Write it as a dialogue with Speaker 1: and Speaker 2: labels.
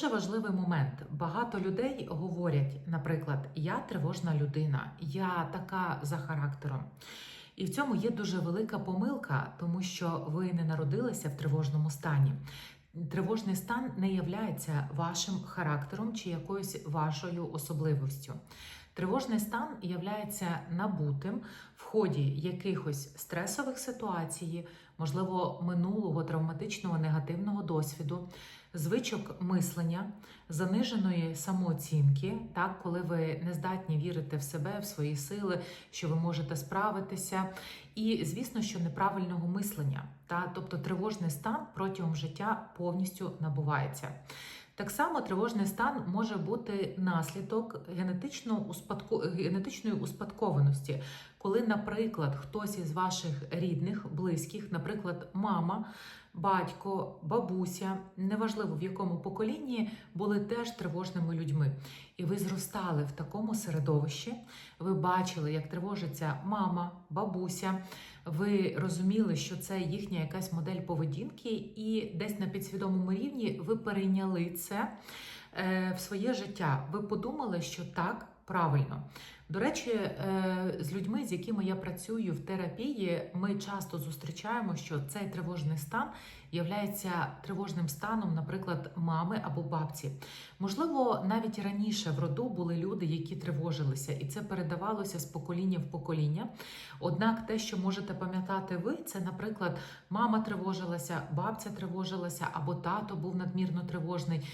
Speaker 1: Дуже важливий момент. Багато людей говорять, наприклад, я тривожна людина, я така за характером. І в цьому є дуже велика помилка, тому що ви не народилися в тривожному стані. Тривожний стан не являється вашим характером чи якоюсь вашою особливістю. Тривожний стан являється набутим в ході якихось стресових ситуацій, можливо, минулого травматичного негативного досвіду, звичок мислення, заниженої самооцінки, так, коли ви не здатні вірити в себе, в свої сили, що ви можете справитися, і, звісно, що неправильного мислення, та, тобто тривожний стан протягом життя повністю набувається. Так само тривожний стан може бути наслідок генетично успадку... генетичної успадкованості, коли, наприклад, хтось із ваших рідних, близьких, наприклад, мама, батько, бабуся, неважливо в якому поколінні, були теж тривожними людьми. І ви зростали в такому середовищі, ви бачили, як тривожиться мама, бабуся. Ви розуміли, що це їхня якась модель поведінки, і десь на підсвідомому рівні ви перейняли це е, в своє життя. Ви подумали, що так правильно. До речі, е, з людьми, з якими я працюю в терапії, ми часто зустрічаємо, що цей тривожний стан являється тривожним станом, наприклад, мами або бабці. Можливо, навіть раніше в роду були люди, які тривожилися, і це передавалося з покоління в покоління. Однак, те, що можете пам'ятати ви, це, наприклад, мама тривожилася, бабця тривожилася, або тато був надмірно тривожний.